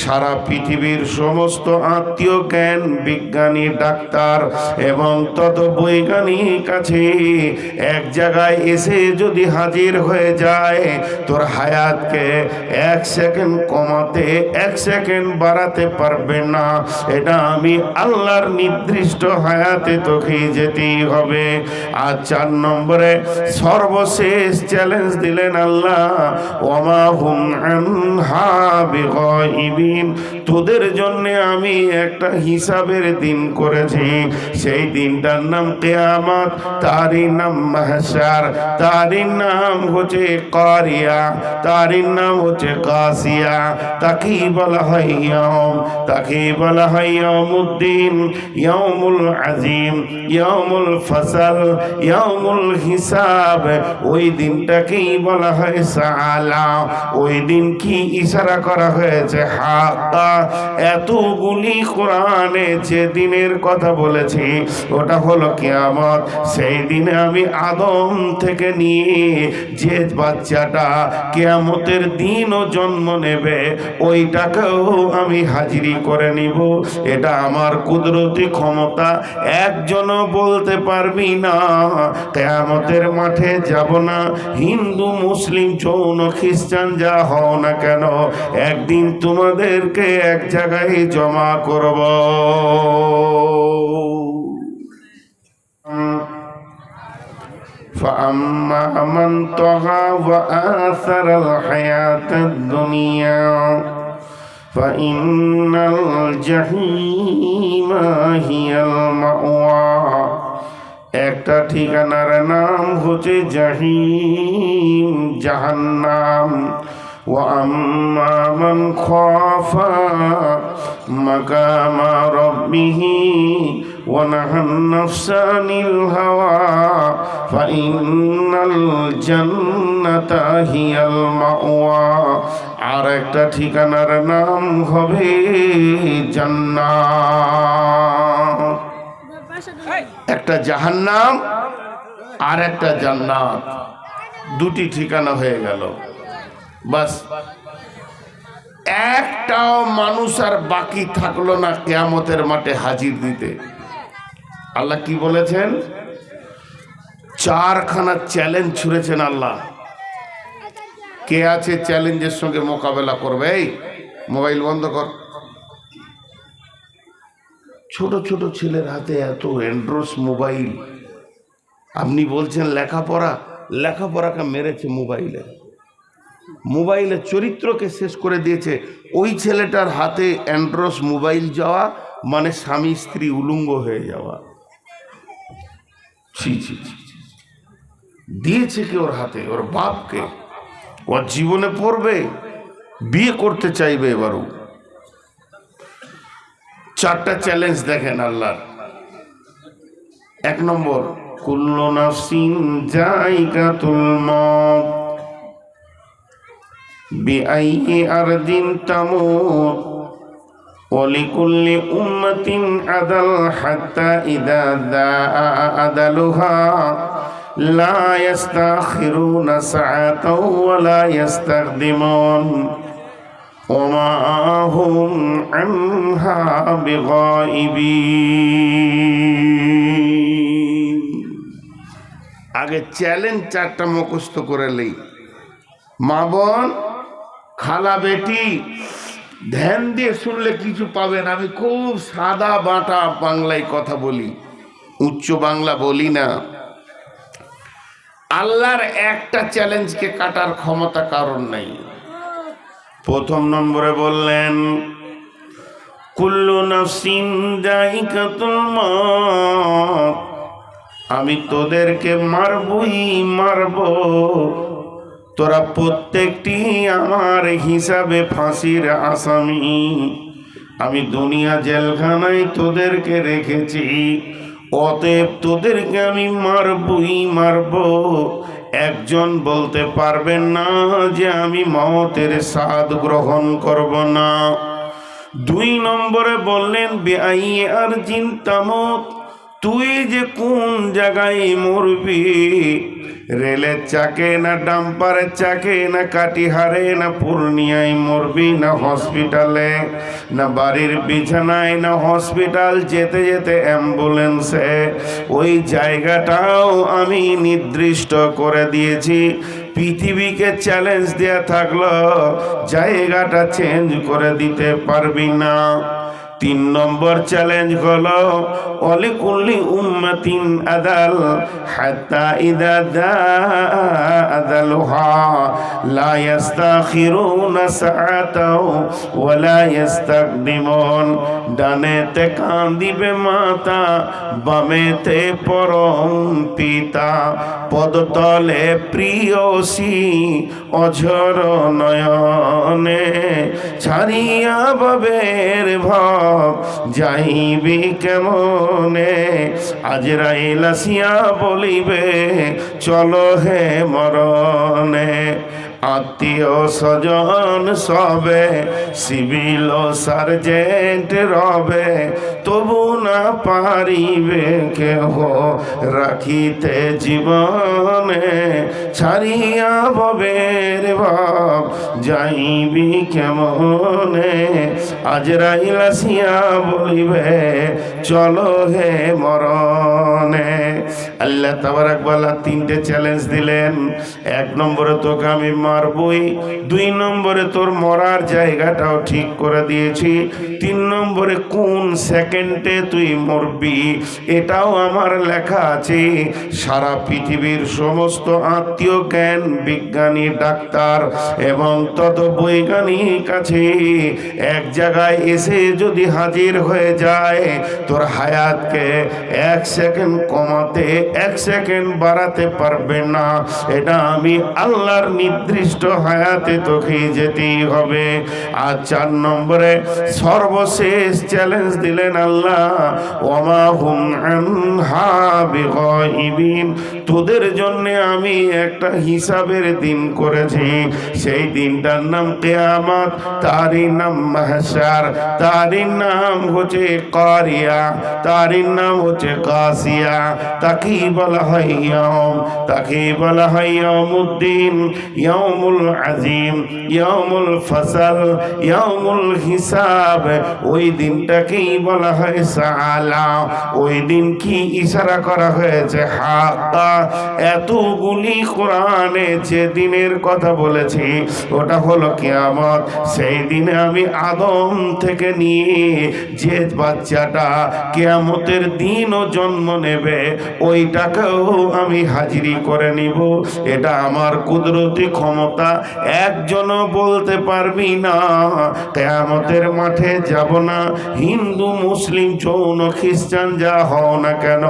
সারা পৃথিবীর সমস্ত আত্মীয় জ্ঞান, বিজ্ঞানী, ডাক্তার এবং তত বৈজ্ঞানিক আছে এক জায়গায় এসে যদি হাজির হয়ে যায়, তোর হায়াতকে এক সেকেন্ড কমাতে, এক সেকেন্ড বাড়াতে পারবে না। এটা আমি আল্লাহর নির্দিষ্ট হায়াতে তোকে যেতেই হবে। আর চার নম্বরে সর্বশেষ চ্যালেঞ্জ দিলেন আল্লাহ ওমা হুম আনহা বিগাইবিন তোদের জন্য আমি একটা হিসাবের দিন করেছি। সেই দিনটার নাম কেয়ামত, তারই নাম মাহশার, তারই নাম হচ্ছে কারিয়া, তারই নাম হচ্ছে কাসিয়া। তাকেই বলা হয় তাকেই বলা হয় ইয়মুদ্দিন ইয়মুল আজিম ইয়মুল ফসল ইয়মুল হিসাব। ওই দিনটাকেই বলা হয় সালা ওই দিন কি ইশারা করা হয়েছে? হাক্কা। এতগুলি কোরআনে যে দিনের কথা বলেছি, ওটা হলো কিয়ামত। সেই দিনে আমি আদম থেকে নিয়ে যে বাচ্চাটা কেয়ামতের দিনও জন্ম নেবে, ওইটাকেও আমি হাজিরি করে নিব। এটা আমার কুদরতি ক্ষমতা, একজনও বলতে পারবি না, কেয়ামতের মাঠে যাব না। হিন্দু, মুসলিম চৌন খ্রিস্টান, যা হও না কেন, একদিন তোমাদেরকে এক জায়গায় জমা করব فأما من طغى وآثر الحياة الدنيا فإن الجحيم هي المأوى একটা ঠিকানার নাম হচ্ছে জাহিম জাহান্নাম وأما من خاف مقام ربه ونهى النفس عن الهوى فإن الجنة هي المأوى আর একটা ঠিকানার নাম হবে জান্নাত একটা জাহান্নাম আর একটা জান্নাত দুটি ঠিকানা হয়ে গেল বাস। একটাও মানুষ আর বাকি থাকল না কেয়ামতের মাঠে হাজির দিতে। আল্লাহ কি বলেছেন? চারখানা চ্যালেঞ্জ ছুঁড়েছেন আল্লাহ। কে আছে চ্যালেঞ্জের সঙ্গে মোকাবেলা করবে? এই, মোবাইল বন্ধ কর। ছোট ছোট ছেলের হাতে এত অ্যান্ড্রয়েড মোবাইল। আপনি বলছেন লেখাপড়া? লেখাপড়াকে মেরেছে মোবাইলে। মোবাইলের চরিত্রকে শেষ করে দিয়েছে। ওই ছেলেটার হাতে অ্যান্ড্রস মোবাইল যাওয়া মানে স্বামী স্ত্রী উলুঙ্গ হয়ে যাওয়া। ছি ছি ছি। দিয়েছে কে ওর হাতে? ওর বাপকে? ওর জীবনে পড়বে? বিয়ে করতে চাইবে এবারও? চারটা চ্যালেঞ্জ দেখেন আল্লাহর। এক নম্বর, কুল্লো নাফসিন জায়গাতুল মত بأي أرض تموت ولكل أمة أدل حتى إذا ذاء أدلها لا يستأخرون ساعة ولا يستخدمون وما هم عنها بغائبين আগে চ্যালেঞ্জ চারটা মুখস্থ করে লই মা বোন খালা বেটি, ধ্যান দিয়ে শুনলে কিছু পাবেন। আমি খুব সাদা বাটা বাংলায় কথা বলি। উচ্চ বাংলা বলি না। আল্লাহর একটা চ্যালেঞ্জকে কাটার ক্ষমতা কারণ নাই। প্রথম নম্বরে বললেন, কুল্লু নাফসিন আমি তোদেরকে মারবই মারবো। তোরা প্রত্যেকটি আমার হিসাবে ফাঁসির আসামি। আমি দুনিয়া জেলখানায় তোদেরকে রেখেছি। অতএব তোদেরকে আমি মারবই মারব। একজন বলতে পারবেন না যে আমি মতের স্বাদ গ্রহণ করব না। দুই নম্বরে বললেন বেআই আর চিন্তামত তুই যে কোন জায়গায় মরবি? রেলের চাকে না ডাম্পারের চাকে, না কাটিহারে, না পূর্ণিয়ায় মরবি, না হসপিটালে, না বাড়ির বিছানায়, না হসপিটাল, যেতে যেতে অ্যাম্বুলেন্সে। ওই জায়গাটাও আমি নির্দিষ্ট করে দিয়েছি। পৃথিবীকে চ্যালেঞ্জ দেয়া থাকল, জায়গাটা চেঞ্জ করে দিতে পারবি না। তিন নম্বর চ্যালেঞ্জ হলো অলিকুল্লি উম্মাতিন আদাল, হাত্তা ইদা দা আদালুহা, লা ইয়াস্তাখিরুনা সাআতাও ওয়া লা ইস্তাকদিমুন ডানেতে কান্দিবে মাতা বামেতে পরম পিতা। পদতলে প্রিয়সী অঝর নয়নে ছাড়িয়া বাবের ভাব যাইবি কেমনে? আজ রাইলাসিয়া বলিবে, চলো হে মরণে। আত্মীয় স্বজন সবে, সিভিল সার্জেন্ট রবে, তবু না পারিবে কেহ রাখিতে জীবনে। ছাড়িয়া ববের ভাব যাইবি কেমনে? আজরাইল আসিয়া বলিবে, চলো হে মরণে। আল্লাহ তাবারাকবালা তিনটে চ্যালেঞ্জ দিলেন। এক নম্বরে তোকে আমি মারবই, দুই নম্বরে তোর মরার জায়গাটাও ঠিক করে দিয়েছি, তিন নম্বরে কোন সেকেন্ডে তুই মরবি, এটাও আমার লেখা আছে। সারা পৃথিবীর সমস্ত আত্মীয় জ্ঞান, বিজ্ঞানী, ডাক্তার এবং তত বৈজ্ঞানিক আছে। এক জায়গায় এসে যদি হাজির হয়ে যায়, তোর হায়াতকে এক সেকেন্ড কমাতে এক সেকেন্ড বাড়াতে পারবে না। এটা আমি আল্লাহর নির্দিষ্ট হায়াতে তোকে যেতেই হবে। আর চার নম্বরে, সর্বশেষ চ্যালেঞ্জ দিলেন আল্লাহ ওমা হুম তোদের জন্য আমি একটা হিসাবের দিন করেছি। সেই দিনটার নাম কেয়ামত, তারই নাম মাহশার, তারই নাম হচ্ছে কারিয়া, তারই নাম হচ্ছে কাসিয়া। তাকেই বলা হয় তাকেই বলা হয় ইয়মুল আজিম ইয়মুল ফসল ইয়মুল হিসাব। ওই দিনটাকেই বলা হয় সালা ওই দিন কি ইশারা করা হয়েছে? হাক্কা। এতগুলি কোরআনে যে দিনের কথা বলেছি, ওটা হলো কিয়ামত। সেই দিনে আমি আদম থেকে নিয়ে যে বাচ্চাটা কেয়ামতের দিনও জন্ম নেবে ওইটাকেও আমি হাজিরি করে নিব। এটা আমার কুদরতি ক্ষমতা, একজনও বলতে পারবি না। কেয়ামতের মাঠে যাব না, হিন্দু, মুসলিম চৌন খ্রিস্টান, যা হও না কেন,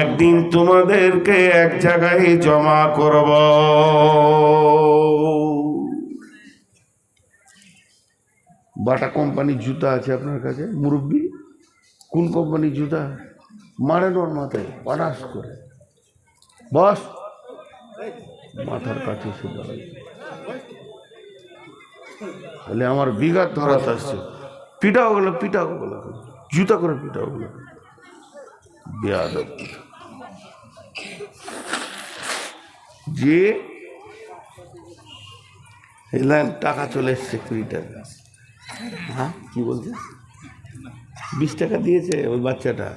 একদিন তোমাদেরকে এক জায়গায় জমা করব। বাটা কোম্পানির জুতা আছে আপনার কাছে? মুরব্বী? কোন কোম্পানির জুতা? মারেন ওর মাথায় পারাস করে। বস, মাথার কাছে বলে আমার বিঘাত ধরাত আসছে। পিটাও গেলো পিটাও গেলো। জুতা করে পিটাও গেলো। বেয়াদব। যে টাকা চলে এসছে কুড়ি টাকা। হ্যাঁ কি বলছে? বিশ টাকা দিয়েছে ওই বাচ্চাটা।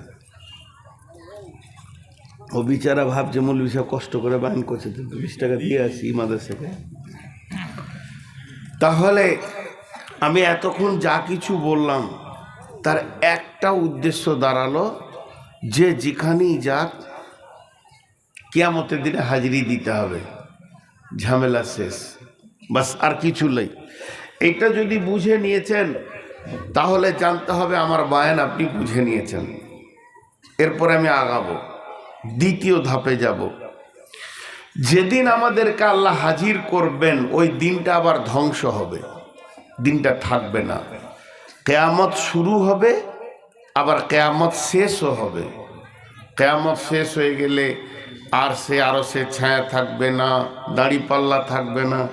ও বিচারা ভাবছে মৌলবি সব কষ্ট করে বান করছে বিশ টাকা দিয়ে আসি মাদ্রাসাকে তাহলে আমি এতক্ষণ যা কিছু বললাম, তার একটা উদ্দেশ্য দাঁড়াল যে যেখানেই যাক, কেয়ামতের দিনে হাজিরি দিতে হবে। ঝামেলা শেষ। বাস আর কিছু নেই। এটা যদি বুঝে নিয়েছেন, তাহলে জানতে হবে আমার বায়ান আপনি বুঝে নিয়েছেন। এরপরে আমি আগাবো। দ্বিতীয় ধাপে যাব। যেদিন আমাদেরকে আল্লাহ হাজির করবেন, ওই দিনটা আবার ধ্বংস হবে। দিনটা থাকবে না। কেয়ামত শুরু হবে, আবার কেয়ামত শেষও হবে। কেয়ামত শেষ হয়ে গেলে আর সে আরও সে ছায়া থাকবে না দাড়ি পাল্লা থাকবে না।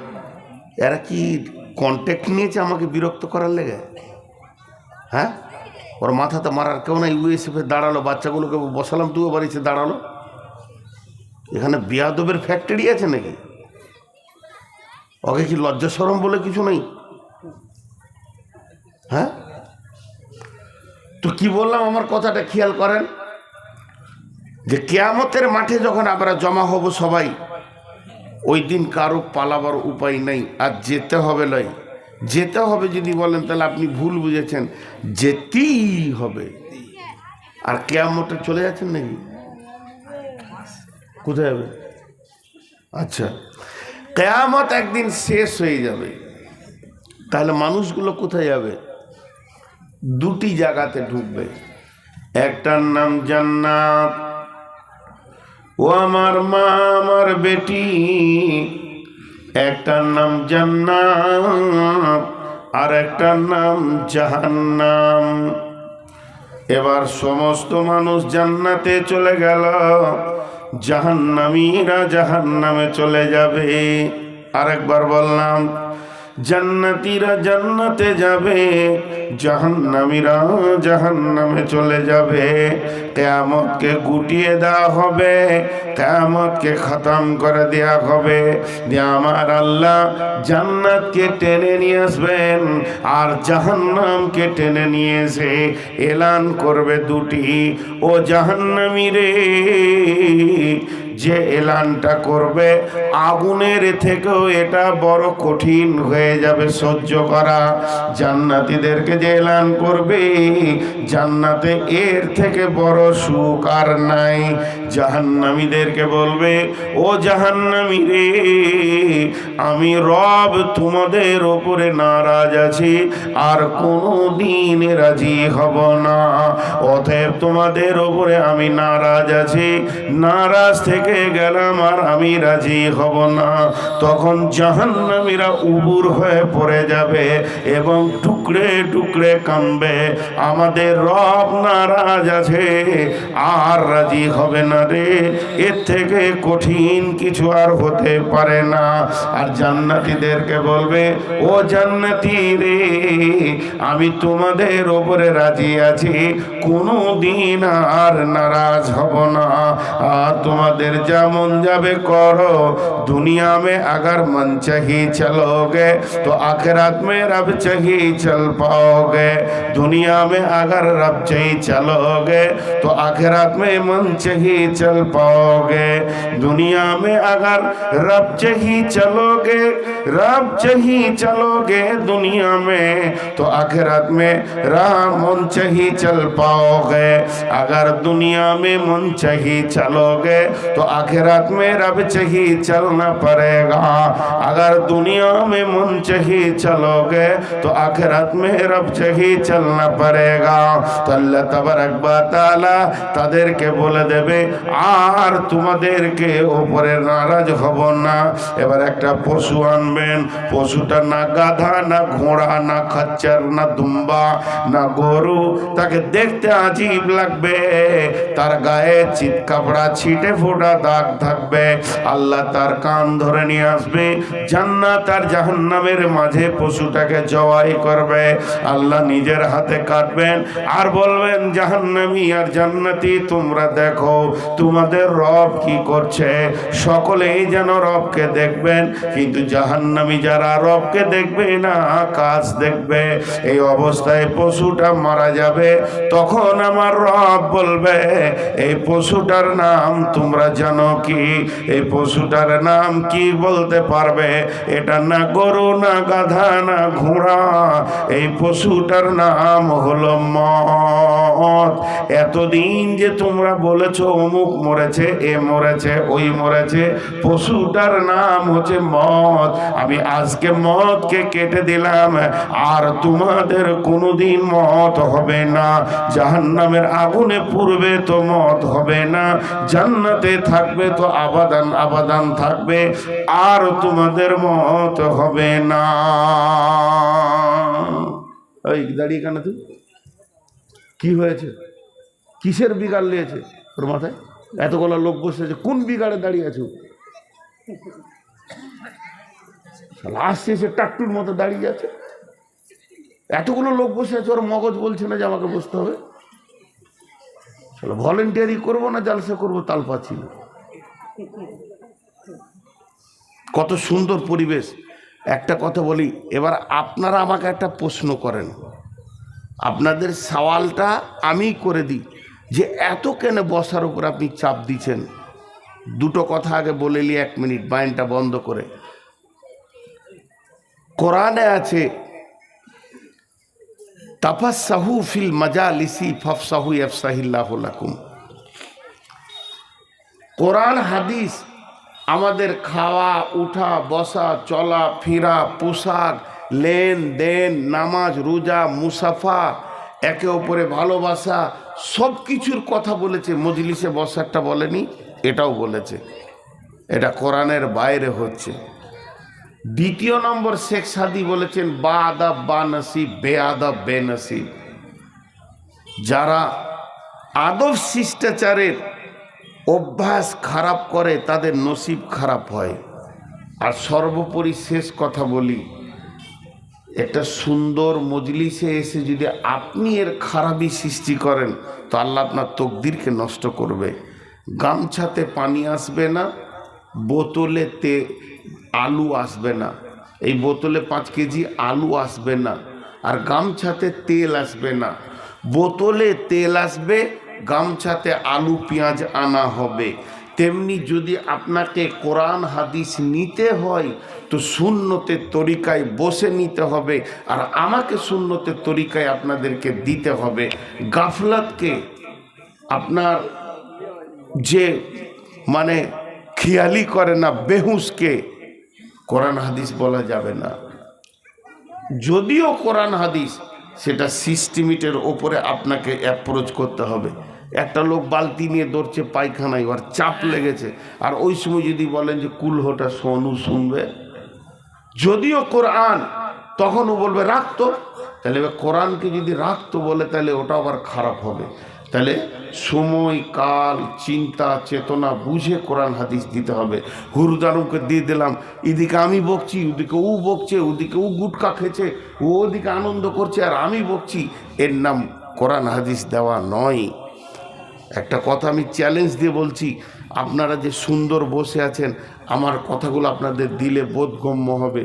এরা কি কন্ট্যাক্ট নিয়েছে আমাকে বিরক্ত করার লেগে? হ্যাঁ? ওর মাথাতে মারার কেউ নাই ইউএসএফে দাঁড়াল, বাচ্চাগুলোকে বসালাম, তুইও বাড়িতে দাঁড়াল। এখানে বিয়াদবের ফ্যাক্টরি আছে নাকি? ওকে কি লজ্জা সরম বলে কিছু নেই? হ্যাঁ? তো কি বললাম, আমার কথাটা খেয়াল করেন? যে কেয়ামতের মাঠে যখন আমরা জমা হব সবাই, ওই দিন কারও পালাবার উপায় নেই, আর যেতে হবে নয় যেতে হবে যদি বলেন, তাহলে আপনি ভুল বুঝেছেন। যেতেই হবে। আর কেয়ামতে চলে যাচ্ছেন নাকি? কোথায় যাবে আচ্ছা কেয়ামত একদিন শেষ হয়ে যাবে। তাহলে মানুষগুলো কোথায় যাবে? দুটি জায়গাতে ঢুকবে। একটার নাম জান্নাত। ও আমার মা, আমার বেটি। একটার নাম জান্নাত, আর একটার নাম জাহান্নাম। এবার সমস্ত মানুষ জান্নাতে চলে গেল। জাহান্নামীরা জাহান্নামে চলে যাবে। আরেকবার বললাম জান্নাতীরা জান্নাতে যাবে, জাহান্নামীরা জাহান্নামে চলে যাবে। কেয়ামতকে গুটিয়ে দেওয়া হবে, কেয়ামতকে খতম করে দেওয়া হবে। দিয়ে আমার আল্লাহ জান্নাতকে টেনে নিয়ে আসবেন আর জাহান্নামকে টেনে নিয়ে এসে এলান করবে দুটি। ও জাহান্নামী রে যে এলানটা করবে, আগুনের থেকেও এটা বড় কঠিন হয়ে যাবে সহ্য করা। জান্নাতীদেরকে যে এলান করবে, জান্নাতে এর থেকে বড় সুখ আর নাই। জাহান্নামীদেরকে বলবে, ও জাহান্নামী রে, আমি রব তোমাদের ওপরে নারাজ আছি, আর কোনো দিন রাজি হব না। অতএব তোমাদের ওপরে আমি নারাজ আছি। নারাজ থেকে গেলাম আর আমি রাজি হব না। তখন জাহান্নামীরা উবুর হয়ে পড়ে যাবে এবং টুকরে টুকরে কামবে আমাদের রব নারাজ আছে, আর রাজি হবে না রে। এর থেকে কঠিন কিছু আর হতে পারে না। আর জান্নাতীদেরকে বলবে, ও জান্নাতি রে, আমি তোমাদের ওপরে রাজি আছি। কোনো দিন আর নারাজ হব না। আর তোমাদের जा मन जाबे करो दुनिया में अगर मन चही चलोगे तो आखिरत में रब चही चल पाओगे दुनिया में अगर रब चही चलोगे तो आखिरत में मन चही चल पाओगे दुनिया में अगर रब चही चलोगे रब चही चलोगे दुनिया में तो आखिरत में राम मन चही चल पाओगे अगर दुनिया में मन चही चलोगे तो आखिरत में रब चाहिए चलना पड़ेगा अगर दुनिया में मन चाहिए चलोगे तो आखिरत में रब चाहिए चलना पड़ेगा তো আল্লাহ তাবারাক বা তাআলা তাদেরকে বলে দেবে আর তোমাদেরকে ওপরে নারাজ হব না এবার একটা পশু আনবেন পশুটা না গাধা না ঘোড়া না খচ্চর না দুম্বা না গরু তাকে দেখতে আজীব লাগবে তার গায়ে চিত কাপড়া ছিটে ফোটা দাগ থাকবে। আল্লাহ তার কান ধরে নিয়ে আসবে। জান্নাত আর জাহান্নামের মাঝে পশুটাকে জবাই করবে। আল্লাহ নিজের হাতে কাটবেন আর বলবেন, জাহান্নামী আর জান্নাতি, তোমরা দেখো তোমাদের রব কি করছে। সকলেই যেন রবকে দেখবেন, কিন্তু জাহান্নামী যারা রবকে দেখবে না, কাজ দেখবে। এই অবস্থায় পশুটা মারা যাবে। তখন আমার রব বলবে, এই পশুটার নাম তোমরা জানো কি এই পশুটার নাম কি বলতে পারবে? এটা না গরু, না গাধা, না ঘোড়া। এই পশুটার নাম হলো মত এতদিন যে তোমরা বলেছ অমুক মরেছে, এ মরেছে, ওই মরেছে, পশুটার নাম হচ্ছে মদ। আমি আজকে মদকে কেটে দিলাম, আর তোমাদের কোনোদিন মত হবে না। জাহান্নামের আগুনে পূর্বে তো মত হবে না। জান্নাতে থাকবে তো আবাদান আবাদান থাকবে, আর তোমাদের মত হবে না। ওই দাঁড়িয়ে কেন তুই? কি হয়েছে? কিসের বিগাড় নিয়েছে তোর মাথায়? এতগুলো লোক বসে আছে, কোন বিগাড়ে দাঁড়িয়ে আছে? আসছে এসে টাকটুর মতো দাঁড়িয়ে আছে। এতগুলো লোক বসে আছে, ওর মগজ বলছে না যে আমাকে বসতে হবে। ভলেন্টিয়ারি করব না, জালসা করব, তাল পাচ্ছি না। কত সুন্দর পরিবেশ। একটা কথা বলি, এবার আপনারা আমাকে একটা প্রশ্ন করেন। আপনাদের সওয়ালটা আমি করে দিই, যে এত কেন বসার উপর আপনি চাপ দিচ্ছেন? দুটো কথা আগে বলে নি এক মিনিট বাইনটা বন্ধ করে। কোরআনে আছে তাপাসাহু ফিল মাজালিসি ফফসাহু ইফসাহিল্লাহু লাকুম। কোরআন হাদিস আমাদের খাওয়া, উঠা, বসা, চলা, ফেরা, পোশাক, লেন দেন, নামাজ, রোজা, মুসাফা, একে অপরে ভালোবাসা সব কিছুর কথা বলেছে। মজলিসে বসারটা বলেনি, এটাও বলেছে। এটা কোরআনের বাইরে হচ্ছে। দ্বিতীয় নম্বর শেখ সাদি বলেছেন বা আদাব বা নসিব বে আদাব বে নসিব যারা আদব শিষ্টাচারের অভ্যাস খারাপ করে, তাদের নসিব খারাপ হয়। আর সর্বোপরি শেষ কথা বলি, একটা সুন্দর মজলিসে এসে যদি আপনি এর খারাপই সৃষ্টি করেন, তো আল্লাহ আপনার তকদিরকে নষ্ট করবে। গামছাতে পানি আসবে না বোতলে তে আলু আসবে না। এই বোতলে পাঁচ কেজি আলু আসবে না, আর গামছাতে তেল আসবে না। বোতলে তেল আসবে গামছাতে আলু, পেঁয়াজ আনা হবে। তেমনি যদি আপনাকে কোরআন, হাদিস নিতে হয়, তো শূন্যতের তরিকায় বসে নিতে হবে। আর আমাকে শূন্যতের তরিকায় আপনাদেরকে দিতে হবে। গাফলাতকে আপনার যে মানে খেয়ালি করে না বেহুসকে কোরআন, হাদিস বলা যাবে না। যদিও কোরআন, হাদিস, সেটা সিস্টেমিটের ওপরে আপনাকে অ্যাপ্রোচ করতে হবে। একটা লোক বালতি নিয়ে দৌড়ছে পায়খানায় আর চাপ লেগেছে। আর ওই সময় যদি বলেন যে কুলহোটা সোনু শুনবে, যদিও কোরআন, তখন ও বলবে রাখতো। তাহলে এবার কোরআনকে যদি রাখতো বলে, তাহলে ওটা আবার খারাপ হবে। তাহলে সময়, কাল, চিন্তা, চেতনা বুঝে কোরআন, হাদিস দিতে হবে। হুরুদারুকে দিয়ে দিলাম, এদিকে আমি বকছি, ওদিকে ও বকছে, ওদিকে ও গুটকা খেছে ও ওদিকে আনন্দ করছে, আর আমি বকছি। এর নাম কোরআন, হাদিস দেওয়া নয়। একটা কথা আমি চ্যালেঞ্জ দিয়ে বলছি, আপনারা যে সুন্দর বসে আছেন, আমার কথাগুলো আপনাদের দিলে বোধগম্য হবে।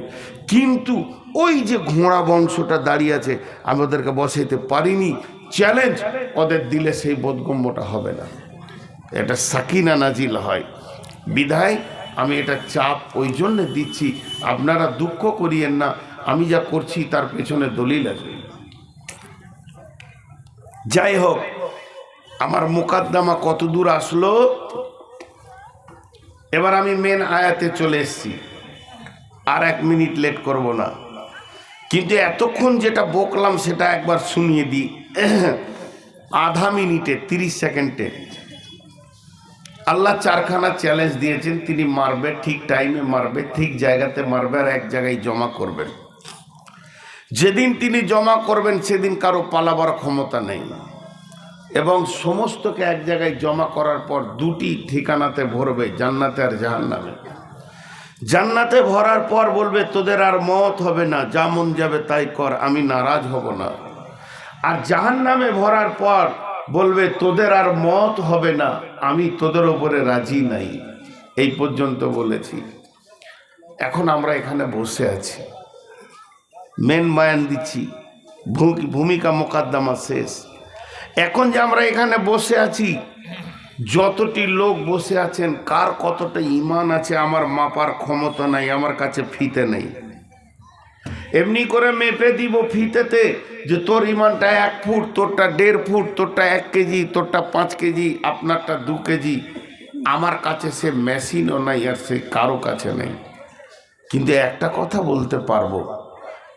কিন্তু ওই যে ঘোড়া বংশটা দাঁড়িয়ে আছে, আমি ওদেরকে বসাইতে পারিনি। চ্যালেঞ্জ ওদের দিলে সেই বোধগম্যটা হবে না। এটা সাকিনা নাজিল হয়। বিধায় আমি এটা চাপ ওই জন্য দিচ্ছি, আপনারা দুঃখ করিয়েন না, আমি যা করছি তার পেছনে দলিল আছে। যাই হোক আমার মোকাদ্দমা কত দূর আসলো? এবার আমি মেন আয়াতে চলে এসেছি। আর এক মিনিট লেট করব না। কিন্তু এতক্ষণ যেটা বকলাম সেটা একবার শুনিয়ে দিই। আধা মিনিটে, তিরিশ সেকেন্ডে। আল্লাহ চারখানা চ্যালেঞ্জ দিয়েছেন, তিনি মারবে, ঠিক টাইমে মারবে, ঠিক জায়গাতে মারবে আর এক জায়গায় জমা করবেন। যেদিন তিনি জমা করবেন, সেদিন কারও পালাবার ক্ষমতা নেই। এবং সমস্তকে এক জায়গায় জমা করার পর দুটি ঠিকানাতে ভরবে, জান্নাতে আর জাহান্নামে। জান্নাতে ভরার পর বলবে, তোদের আর মত হবে না, যা মন যাবে তাই কর, আমি নারাজ হব না। আর জাহান্নামে ভরার পর বলবে, তোদের আর মত হবে না, আমি তোদের ওপরে রাজি নাই। এই পর্যন্ত বলেছি। এখন আমরা এখানে বসে আছি। মেন বায়ান দিচ্ছি। ভূমিকা মোকদ্দমা শেষ। এখন যে আমরা এখানে বসে আছি, যতটি লোক বসে আছেন, কার কতটা ইমান আছে আমার মাপার ক্ষমতা নাই, আমার কাছে ফিতে নেই। এমনি করে মেপে দিব ফিতেতে যে তোর ইমানটা এক ফুট, তোরটা দেড় ফুট, তোরটা এক কেজি, তোরটা পাঁচ কেজি, আপনারটা দু কেজি। আমার কাছে সে মেশিনও নাই আর সে কারও কাছে নেই। কিন্তু একটা কথা বলতে পারব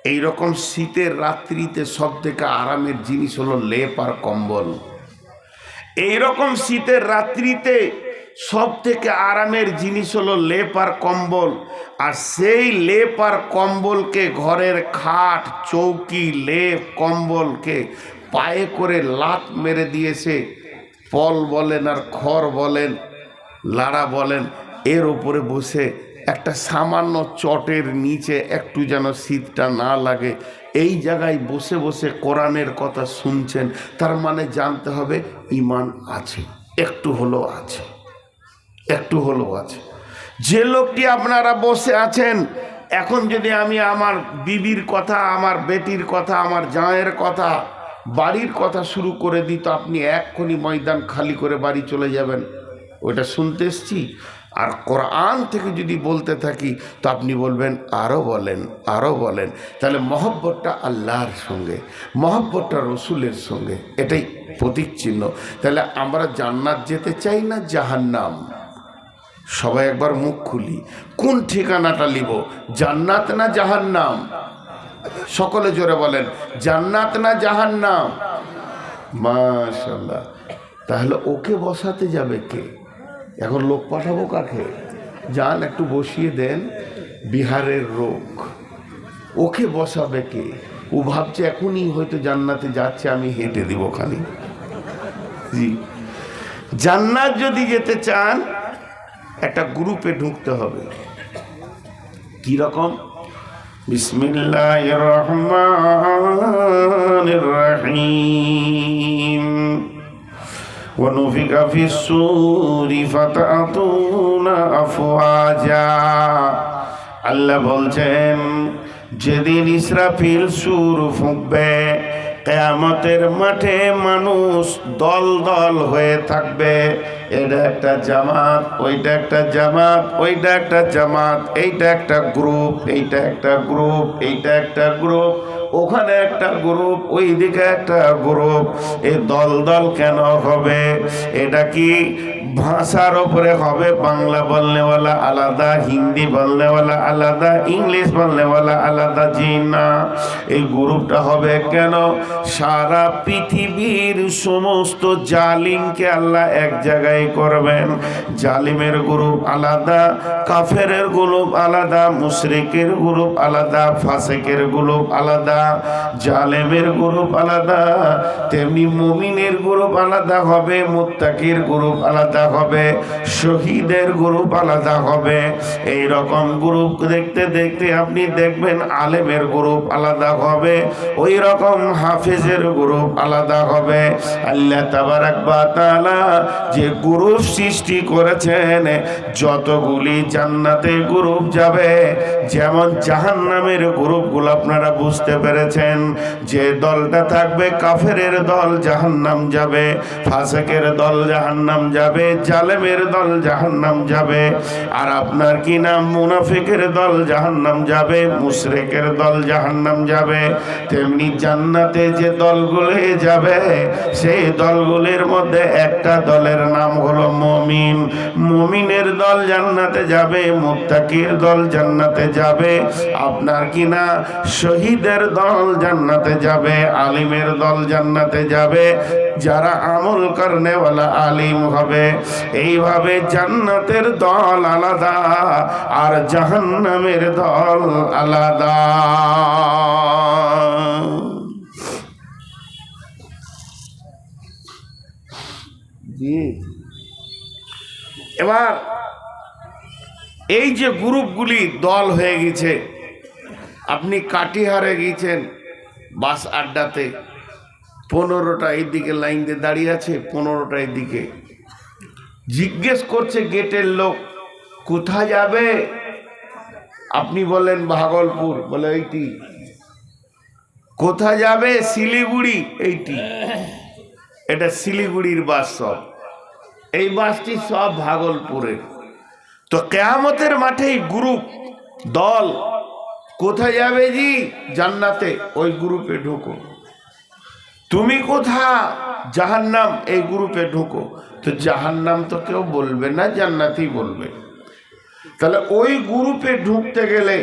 এই রকম শীতের রাত্রিতে সব থেকে আরামের জিনিস হলো লেপ আর কম্বল। এই রকম শীতের রাত্রিতে সব থেকে আরামের জিনিস হলো লেপ আর কম্বল। আর সেই লেপ আর কম্বলকে ঘরের খাট, চৌকি, লেপ, কম্বলকে পায়ে করে লাত মেরে দিয়েছে। পল বলেন আর খড় বলেন, লাড়া বলেন, এর ওপরে বসে একটা সামান্য চটের নিচে একটু যেন শীতটা না লাগে। এই জায়গায় বসে বসে কোরআনের কথা শুনছেন, তার মানে জানতে হবে ইমান আছে, একটু হলেও আছে, একটু হলেও আছে। যে লোকটি আপনারা বসে আছেন, এখন যদি আমি আমার বিবির কথা, আমার বেটির কথা, আমার জায়ের কথা, বাড়ির কথা শুরু করে দিই, তো আপনি এক্ষুনি ময়দান খালি করে বাড়ি চলে যাবেন। ওইটা শুনতে এসছি? আর কোরআন থেকে যদি বলতে থাকি, তো আপনি বলবেন আরও বলেন আরও বলেন। তাহলে মহব্বতটা আল্লাহর সঙ্গে, মহব্বতটা রসুলের সঙ্গে, এটাই প্রতীক চিহ্ন। তাহলে আমরা জান্নাত যেতে চাই না জাহান্নাম? সবাই একবার মুখ খুলি। কোন ঠিকানাটা লিব, জান্নাত না জাহান্নাম? সকলে জোরে বলেন, জান্নাত না জাহান্নাম? মাশাল্লাহ তাহলে ওকে বসাতে যাবে কে? এখন লোক পাঠাবো কাকে? যান, একটু বসিয়ে দেন। বিহারের রোগ ওকে বসাবে কে? ও ভাবছে এখনই হয়তো জান্নাতে যাচ্ছে, আমি হেঁটে দিব খালি। জি। জান্নাত যদি যেতে চান, একটা গ্রুপে ঢুকতে হবে। কি রকম? বিসমিল্লাহ রহমান রহিম। ونفق في السور فتأتون أفواجا আল্লাহ বলছেন যেদিন ইসরাফিল সুর ফুঁকবে কেয়ামতের মাঠে মানুষ দল দল হয়ে থাকবে এটা একটা জামাত, ওইটা একটা জামাত, ওইটা একটা জামাত, এইটা একটা গ্রুপ, এইটা একটা গ্রুপ, এইটা একটা গ্রুপ, ওখানে একটা গ্রুপ ওই দিকে একটা গ্রুপ। এই দল দল কেন হবে? এটা কি ভাষার ওপরে হবে? বাংলা বলনেওয়ালা আলাদা, হিন্দি বলনেওয়ালা আলাদা, ইংলিশ বলনেওয়ালা আলাদা, জি না। এই গ্রুপটা হবে কেন? সারা পৃথিবীর সমস্ত জালিমকে আল্লাহ এক জায়গায় করবেন। জালিমের গ্রুপ আলাদা, কাফেরের গ্রুপ আলাদা, মুশরিকের গ্রুপ আলাদা, ফাসেকের গ্রুপ আলাদা, জালেমের গ্রুপ আলাদা, তেমনি মুমিনের গ্রুপ আলাদা হবে, মুত্তাকির গ্রুপ আলাদা হবে, শহীদের গ্রুপ আলাদা হবে। এই রকম গ্রুপ দেখতে দেখতে আপনি দেখবেন আলেমের গ্রুপ আলাদা হবে ওই রকম হাফেজের গ্রুপ আলাদা হবে। আল্লাহ তাবারাক বা তাআলা যে গ্রুপ সৃষ্টি করেছেন যতগুলি জান্নাতে গ্রুপ যাবে যেমন জাহান্নামের গ্রুপগুলো আপনারা বুঝতে পেরেছেন, যে দলটা থাকবে কাফেরের দল জাহান্নাম যাবে, ফাসেকের দল জাহান্নাম যাবে, জালেমের দল জাহান্নাম যাবে, আর আপনার কি নাম? মুনাফিকের দল জাহান্নাম যাবে, মুশরেকের দল জাহান্নাম যাবে, তেমনি জান্নাতে যে দলগুলি যাবে, সেই দলগুলির মধ্যে একটা দলের নাম হলো মমিন। মমিনের দল জান্নাতে যাবে, মুত্তাকির দল জান্নাতে যাবে। আপনার কি না শহীদের দল জান্নাতে যাবে, আলিমের দল জান্নাতে যাবে, যারা আমল করনেওয়ালা আলিম হবে। এইভাবে জান্নাতের দল আলাদা আর জাহান্নামের দল আলাদা। এবার এই যে গ্রুপগুলি দল হয়ে গেছে, আপনি কাটিহারে গিয়েছেন বাস আড্ডাতে, পনেরোটা এইদিকে লাইন দিয়ে দাঁড়িয়ে আছে, পনেরোটা এইদিকে। জিজ্ঞেস করছে গেটের লোক, কোথায় যাবে? আপনি বলেন ভাগলপুর, বলে এইটি। কোথায় যাবে? শিলিগুড়ি, এইটি। এটা শিলিগুড়ির বাস সব। এই বাসটি সব ভাগলপুরের। তো কেয়ামতের মাঠেই গ্রুপ, দল, কোথায় যাবে জি? জান্নাতে ওই গ্রুপে ঢুকো। তুমি কোথা জাহান্নাম, এই গ্রুপে ঢুকো। তো জাহান্নাম তো কেউ বলবে না, জান্নাতই বলবে। তাহলে ওই গ্রুপে ঢুকতে গেলে